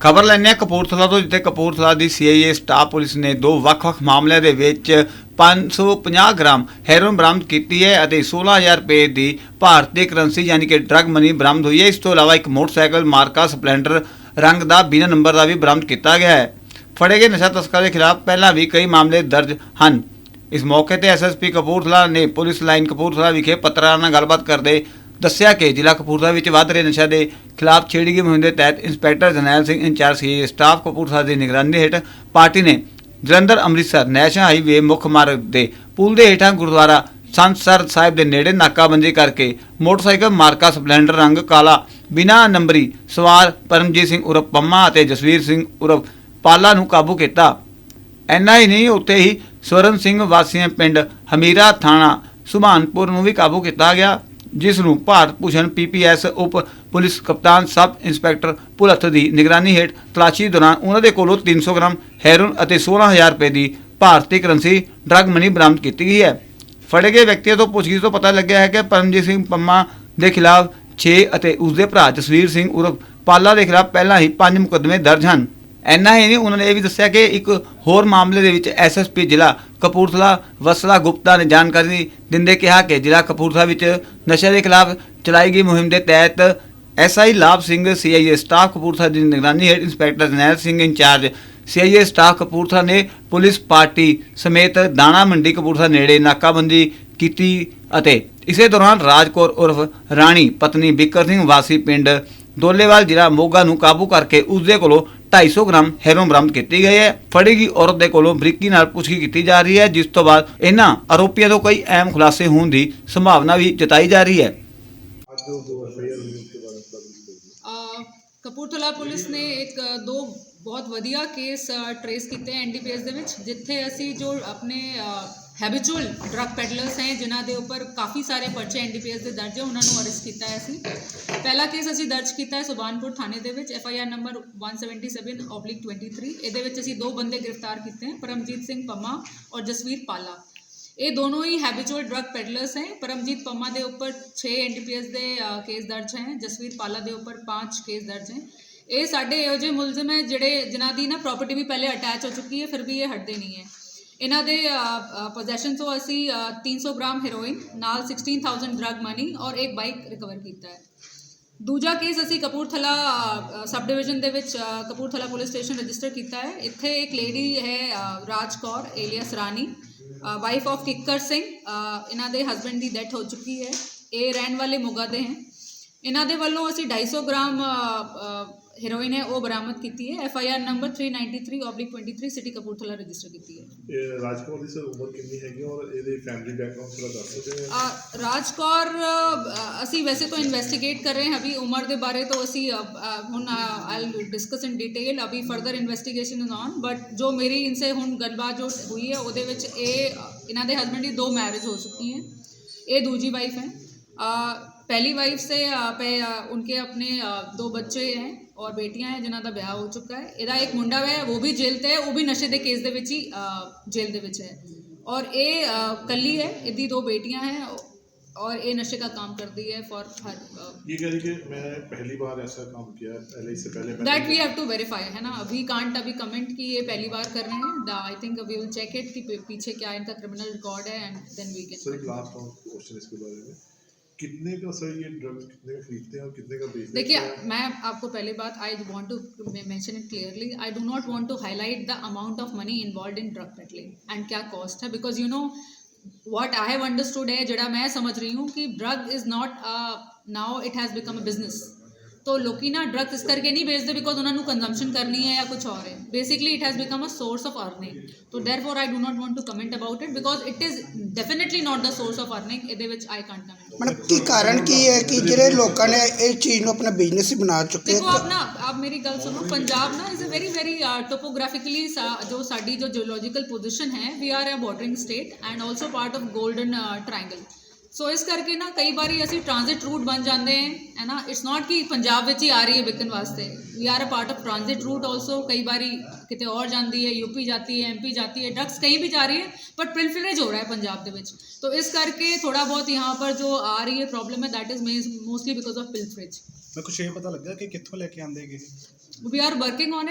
ਖਬਰ ਲੈਂਦੇ ਹਾਂ ਕਪੂਰਥਲਾ ਤੋਂ, ਜਿੱਥੇ ਕਪੂਰਥਲਾ ਦੀ ਸੀਆਈਏ ਸਟਾਫ ਪੁਲਿਸ ਨੇ ਦੋ ਵੱਖ-ਵੱਖ ਮਾਮਲਿਆਂ ਦੇ ਵਿੱਚ 550 ਗ੍ਰਾਮ ਹੈਰੋਇਨ ਬਰਾਮਦ ਕੀਤੀ ਹੈ ਅਤੇ 16000 ਰੁਪਏ ਦੀ ਭਾਰਤੀ ਕਰੰਸੀ ਯਾਨੀ ਕਿ ਡਰੱਗ ਮਨੀ ਬਰਾਮਦ ਹੋਈ ਹੈ। ਇਸ ਤੋਂ ਇਲਾਵਾ ਇੱਕ ਮੋਟਰਸਾਈਕਲ ਮਾਰਕਾ ਸਪਲੈਂਡਰ ਰੰਗ ਦਾ ਬਿਨਾਂ ਨੰਬਰ ਦਾ ਵੀ ਬਰਾਮਦ ਕੀਤਾ ਗਿਆ ਹੈ। ਫੜੇ ਗਏ ਨਸ਼ਾ ਤਸਕਰਾਂ ਦੇ ਖਿਲਾਫ ਪਹਿਲਾਂ ਵੀ ਕਈ ਮਾਮਲੇ ਦਰਜ ਹਨ। ਇਸ ਮੌਕੇ ਤੇ ਐਸਐਸਪੀ ਕਪੂਰਥਲਾ ਨੇ ਪੁਲਿਸ ਲਾਈਨ ਕਪੂਰਥਲਾ ਵਿਖੇ ਪੱਤਰਕਾਰਾਂ ਨਾਲ ਗੱਲਬਾਤ ਕਰਦੇ ਦੱਸਿਆ ਕਿ ਜ਼ਿਲ੍ਹਾ ਕਪੂਰਥਲਾ ਵਿੱਚ ਵੱਧ ਰਹੇ ਨਸ਼ਾ ਦੇ ਖਿਲਾਫ ਛੇੜੀ ਗਈ ਮੁਹਿੰਮ ਦੇ ਤਹਿਤ ਇੰਸਪੈਕਟਰ ਜਰਨੈਲ ਸਿੰਘ ਇੰਚਾਰਜ ਸੀ। ਸਟਾਫ ਕਪੂਰਥਲਾ ਦੀ ਨਿਗਰਾਨੀ ਹੇਠ ਪਾਰਟੀ ਨੇ ਜਲੰਧਰ, ਅੰਮ੍ਰਿਤਸਰ, ਨੈਸ਼ਨਲ ਹਾਈਵੇ ਮੁੱਖ ਮਾਰਗ ਦੇ ਪੁਲ ਦੇ ਹੇਠਾਂ ਗੁਰਦੁਆਰਾ ਸੰਸਰ ਸਾਹਿਬ ਦੇ ਨੇੜੇ ਨਾਕਾਬੰਦੀ ਕਰਕੇ ਮੋਟਰਸਾਈਕਲ ਮਾਰਕਾ ਸਪਲੈਂਡਰ ਰੰਗ ਕਾਲਾ, ਬਿਨਾਂ ਨੰਬਰੀ ਸਵਾਰ ਪਰਮਜੀਤ ਸਿੰਘ ਉਰਫ ਪੰਮਾ ਅਤੇ ਜਸਵੀਰ ਸਿੰਘ ਉਰਫ ਪਾਲਾ ਨੂੰ ਕਾਬੂ ਕੀਤਾ। ਇੰਨਾ ਹੀ ਨਹੀਂ ਉੱਥੇ ਹੀ ਸਵਰਨ ਸਿੰਘ ਵਾਸੀਆਂ ਪਿੰਡ ਹਮੀਰਾ ਥਾਣਾ, ਸੁਭਾਨਪੁਰ ਨੂੰ ਵੀ ਕਾਬੂ ਕੀਤਾ ਗਿਆ। ਜਿਸ ਨੂੰ ਭਾਰਤ ਭੂਸ਼ਣ ਪੀਪੀਐਸ ਉਪ ਪੁਲਿਸ ਕਪਤਾਨ ਸਬ ਇੰਸਪੈਕਟਰ ਭੁਲੱਥ ਦੀ ਨਿਗਰਾਨੀ ਹੇਠ ਤਲਾਸ਼ੀ ਦੌਰਾਨ ਉਹਨਾਂ ਦੇ ਕੋਲੋਂ 300 ਗ੍ਰਾਮ ਹੈਰੋਨ ਅਤੇ 16000 ਰੁਪਏ ਦੀ ਭਾਰਤੀ ਕਰੰਸੀ ਡਰੱਗ ਮਨੀ ਬਰਾਮਦ ਕੀਤੀ ਗਈ ਹੈ। ਫੜੇ ਗਏ ਵਿਅਕਤੀਆਂ ਤੋਂ ਪੁੱਛਗਿੱਛ ਤੋਂ ਪਤਾ ਲੱਗਿਆ ਹੈ ਕਿ ਪਰਮਜੀਤ ਸਿੰਘ ਪੰਮਾ ਦੇ ਖਿਲਾਫ 6 ਅਤੇ ਉਸ ਦੇ ਭਰਾ ਜਸਵੀਰ ਸਿੰਘ ਉਰਫ ਪਾਲਾ ਦੇ ਖਿਲਾਫ ਪਹਿਲਾਂ ਹੀ 5 ਮੁਕੱਦਮੇ ਦਰਜ ਹਨ। ਇੰਨਾ ਹੀ ਨਹੀਂ, ਉਹਨਾਂ ਨੇ ਇਹ ਵੀ ਦੱਸਿਆ ਕਿ ਇੱਕ ਹੋਰ ਮਾਮਲੇ ਦੇ ਵਿੱਚ ਐਸਐਸਪੀ ਜ਼ਿਲ੍ਹਾ ਕਪੂਰਥਲਾ, ਵਸਲਾ, ਗੁਪਤਾ ਨੇ ਜਾਣਕਾਰੀ ਦਿੰਦੇ ਕਿਹਾ ਕਿ ਜ਼ਿਲ੍ਹਾ ਕਪੂਰਥਲਾ ਵਿੱਚ ਨਸ਼ੇ ਦੇ ਖਿਲਾਫ ਚਲਾਈ ਗਈ ਮੁਹਿੰਮ ਦੇ ਤਹਿਤ SI Labh Singh CIA staff Kapurthala ਦੀ ਨਿਗਰਾਨੀ ਹੇਠ inspector Jarnail Singh incharge CIA staff Kapurthala ਨੇ ਪੁਲਿਸ ਪਾਰਟੀ ਸਮੇਤ ਦਾਣਾ ਮੰਡੀ ਕਪੂਰਥਲਾ ਨੇੜੇ ਨਾਕਾਬੰਦੀ ਕੀਤੀ ਅਤੇ ਇਸੇ ਦੌਰਾਨ ਰਾਜਕੌਰ ਉਰਫ ਰਾਣੀ ਪਤਨੀ ਬਿੱਕਰ ਸਿੰਘ ਵਾਸੀ ਪਿੰਡ ਦੋਲੇਵਾਲ ਜ਼ਿਲ੍ਹਾ ਮੋਗਾ ਨੂੰ ਕਾਬੂ ਕਰਕੇ ਉਸ ਦੇ ਕੋਲੋਂ 250 ਗ੍ਰਾਮ ਹੈਰੋਇਨ ਬਰਾਮਦ ਕੀਤੀ ਗਈ ਹੈ। ਫੜੀ ਗਈ ਔਰਤ ਦੇ ਕੋਲੋਂ ਬਰੀਕੀ ਨਾਲ ਪੁੱਛਗਿੱਛ ਕੀਤੀ ਜਾ ਰਹੀ ਹੈ, ਜਿਸ ਤੋਂ ਬਾਅਦ ਇਹਨਾਂ ਆਰੋਪੀਆਂ ਤੋਂ ਕਈ ਅਹਿਮ ਖੁਲਾਸੇ ਹੋਣ ਦੀ ਸੰਭਾਵਨਾ ਵੀ ਜਤਾਈ ਜਾ ਰਹੀ ਹੈ। ਕਪੂਰਥਲਾ ਪੁਲਿਸ ਨੇ ਇੱਕ, ਦੋ ਬਹੁਤ ਵਧੀਆ ਕੇਸ ਟਰੇਸ ਕੀਤੇ ਐਨਡੀਪੀਐਸ ਦੇ ਵਿੱਚ, ਜਿੱਥੇ ਅਸੀਂ ਜੋ ਆਪਣੇ ਹੈਬਿਚੁਅਲ ਡਰਗ ਪੈਡਲਰਸ ਹੈ, ਜਿਨ੍ਹਾਂ ਦੇ ਉੱਪਰ ਕਾਫੀ ਸਾਰੇ ਪਰਚੇ ਐਨਡੀਪੀਐਸ ਦੇ ਦਰਜ ਹੈ, ਉਹਨਾਂ ਨੂੰ ਅਰੈਸਟ ਕੀਤਾ ਹੈ ਅਸੀਂ। ਪਹਿਲਾ ਕੇਸ ਅਸੀਂ ਦਰਜ ਕੀਤਾ ਹੈ ਸੁਬਾਨਪੁਰ ਥਾਣੇ ਦੇ ਵਿੱਚ ਐਫ ਆਈ ਆਰ ਨੰਬਰ 177/23 ਇਹਦੇ ਵਿੱਚ ਅਸੀਂ ਦੋ ਬੰਦੇ ਗ੍ਰਿਫਤਾਰ ਕੀਤੇ ਹਨ ਪਰਮਜੀਤ ਸਿੰਘ ਪੰਮਾ ਔਰ ਜਸਵੀਰ ਪਾਲਾ। ਇਹ ਦੋਨੋਂ ਹੀ ਹੈਬਿਚੁਅਲ ਡਰਗ ਪੈਡਲਰਸ ਹੈ। ਪਰਮਜੀਤ ਪੰਮਾ ਦੇ ਉੱਪਰ 6 ਐਨਡੀਪੀਐਸ ਦੇ ਕੇਸ ਦਰਜ ਹੈ, ਜਸਵੀਰ ਪਾਲਾ ਦੇ ਉੱਪਰ 5 ਕੇਸ ਦਰਜ ਹੈ। ਇਹ ਸਾਡੇ ਇਹੋ ਜਿਹੇ ਮੁਲਜ਼ਮ ਹੈ ਜਿਹੜੇ, ਜਿਨ੍ਹਾਂ ਦੀ ਨਾ ਪ੍ਰਾਪਰਟੀ ਵੀ ਪਹਿਲੇ ਅਟੈਚ ਹੋ ਚੁੱਕੀ ਹੈ, ਫਿਰ ਵੀ ਇਹ ਹਟਦੇ ਨਹੀਂ ਹੈ। ਇਹਨਾਂ ਦੇ ਪੋਜੈਸ਼ਨ ਤੋਂ ਅਸੀਂ ਅ, 300 ਗ੍ਰਾਮ ਹੈਰੋਇਨ ਨਾਲ 16000 ਡਰੱਗ ਮਨੀ ਔਰ ਇੱਕ ਬਾਈਕ ਰਿਕਵਰ ਕੀਤਾ ਹੈ। ਦੂਜਾ ਕੇਸ ਅਸੀਂ ਕਪੂਰਥਲਾ ਸਬ ਡਿਵੀਜ਼ਨ ਦੇ ਵਿੱਚ ਕਪੂਰਥਲਾ ਪੁਲਿਸ ਸਟੇਸ਼ਨ ਰਜਿਸਟਰ ਕੀਤਾ ਹੈ। ਇੱਥੇ ਇੱਕ ਲੇਡੀ ਹੈ ਅ, Raj Kaur alias Rani wife of Kikkar Singh ਇਹਨਾਂ ਦੇ ਹਸਬੰਡ ਦੀ ਡੈਥ ਹੋ ਚੁੱਕੀ ਹੈ। ਇਹ ਰਹਿਣ ਵਾਲੇ ਮੋਗਾ ਦੇ ਹਨ ਇਹਨਾਂ ਦੇ ਵੱਲੋਂ ਅਸੀਂ 250 ਗ੍ਰਾਮ ਹੈਰੋਇਨ ਹੈ ਉਹ ਬਰਾਮਦ ਕੀਤੀ ਹੈ। F I R number 393/23 city Kapurthala register ਕੀਤੀ ਹੈ। ਰਾਜਕੌਰ ਹੈਗੀ ਔਰ ਇਹਦੇ ਅਸੀਂ ਵੈਸੇ ਤੋਂ ਇਨਵੈਸਟੀਗੇਟ ਕਰ ਰਹੇ ਹਾਂ ਅਭੀ ਉਮਰ ਦੇ ਬਾਰੇ ਤੋਂ ਅਸੀਂ ਹੁਣ ਆਈਲ ਡਿਸਕਸ ਇਨ ਡਿਟੇਲ ਅਭੀ further investigation is on but ਜੋ ਮੇਰੀ ਇਨਸੇ ਹੁਣ ਗੱਲਬਾਤ ਜੋ ਹੋਈ ਹੈ ਉਹਦੇ ਵਿੱਚ ਇਹ ਇਹਨਾਂ ਦੇ ਹਸਬੰਡ ਦੀ ਦੋ ਮੈਰਿਜ ਹੋ ਚੁੱਕੀ ਹੈ। ਇਹ ਦੂਜੀ ਵਾਈਫ ਹੈ। पहली वाइफ से अ, पे अ, उनके अपने अ, दो बच्चे हैं ਔਰ ਬੇਟੀਆਂ ਹੈ ਜਿਨ੍ਹਾਂ ਦਾ ਵਿਆਹ ਹੋ ਚੁੱਕਾ ਹੈ ਇਹਦਾ ਇੱਕ ਮੁੰਡਾ ਹੈ ਉਹ ਵੀ ਜੇਲ੍ਹ ਤੇ ਹੈ ਉਹ ਵੀ ਨਸ਼ੇ ਦੇ ਕੇਸ ਦੇ ਵਿੱਚ ਹੀ ਅ, ਜੇਲ੍ਹ ਦੇ ਵਿੱਚ ਹੈ ਔਰ ਇਹ ਅ, ਕੱਲੀ ਹੈ ਇਹਦੀ ਦੋ बेटियां हैं और ये नशे का काम करती है फॉर हर ये कह रही कि मैं पहली बार ऐसा काम किया है पहले इससे पहले मैंने that we have to verify है ना अभी कांट अभी कमेंट कि ये पहली बार कर रहे हैं I think we will check it कि पी- पीछे क्या इनका क्रिमिनल रिकॉर्ड है एंड देन वी सर एक कैन लास्ट क्वेश्चन इसके बारे में कितने का सर ये ड्रग्स कितने का खरीदते हैं और कितने का बेचते हैं देखिए मैं आपको पहले बात I want to mention it clearly I do not want to highlight the amount of money involve in drug peddling and क्या कॉस्ट है because you know what I have understood है जड़ा मैं समझ रही हूँ कि drug is not now it has become a business तो ਲੋਕੀ ਨਾ ਡਰੱਗਸ ਇਸ ਕਰਕੇ ਨਹੀਂ ਵੇਚਦੇ ਬਿਕੋਜ਼ ਉਹਨਾਂ ਨੂੰ ਕੰਜ਼ੰਪਸ਼ਨ ਕਰਨੀ ਹੈ ਜਾਂ ਕੁਝ ਹੋਰ ਹੈ basically it has become a source of earning ਤੋ therefore I do not want to comment about it because it is definitely not the source of earning ਇਹਦੇ ਵਿੱਚ ਆਈ ਕਾਂਟ ਕਮੈਂਟ ਮਤਲਬ ਕੀ ਕਾਰਨ ਕੀ ਹੈ ਕਿ ਜਿਹੜੇ ਲੋਕਾਂ ਨੇ ਇਹ ਚੀਜ਼ ਨੂੰ ਆਪਣਾ ਬਿਜ਼ਨਸ ਹੀ ਬਣਾ ਚੁੱਕੇ ਦੇਖੋ ਆਪ ਨਾ ਆਪ ਮੇਰੀ ਗੱਲ ਸੁਣੋ ਪੰਜਾਬ ਨਾ is a very very topographically ਜੋ ਸਾਡੀ ਜੋ ਜਿਓਲੋਜੀਕਲ ਪੋਜੀਸ਼ਨ ਹੈ we are a bordering state and also part of golden triangle ਸੋ ਇਸ ਕਰਕੇ ਨਾ ਕਈ ਵਾਰੀ ਅਸੀਂ ਟ੍ਰਾਂਜ਼ਿਟ ਰੂਟ ਬਣ ਜਾਂਦੇ ਹਾਂ ਹੈ ਨਾ ਇਟਸ ਨਾਟ ਕਿ ਪੰਜਾਬ ਵਿੱਚ ਹੀ ਆ ਰਹੀ ਹੈ ਵਿਕਣ ਵਾਸਤੇ we are a part of transit route also ਕਈ ਵਾਰੀ ਕਿਤੇ ਔਰ ਜਾਂਦੀ ਹੈ ਯੂਪੀ ਜਾਂਦੀ ਹੈ ਐਮਪੀ ਜਾਂਦੀ है ड्रग्स कहीं भी जा रही है बट पिलफिलेज हो रहा है पंजाब ਦੇ ਵਿੱਚ तो इस करके थोड़ा बहुत यहाँ पर जो आ रही है प्रॉब्लम है that is mostly because of pilferage ਮੈਂ ਕੁਛ ਇਹ ਪਤਾ ਲੱਗਾ ਕਿ ਕਿੱਥੋਂ ਲੈ ਕੇ ਆਂਦੇ ਗਏ ਵੀ ਆਰ ਵਰਕਿੰਗ ਔਨ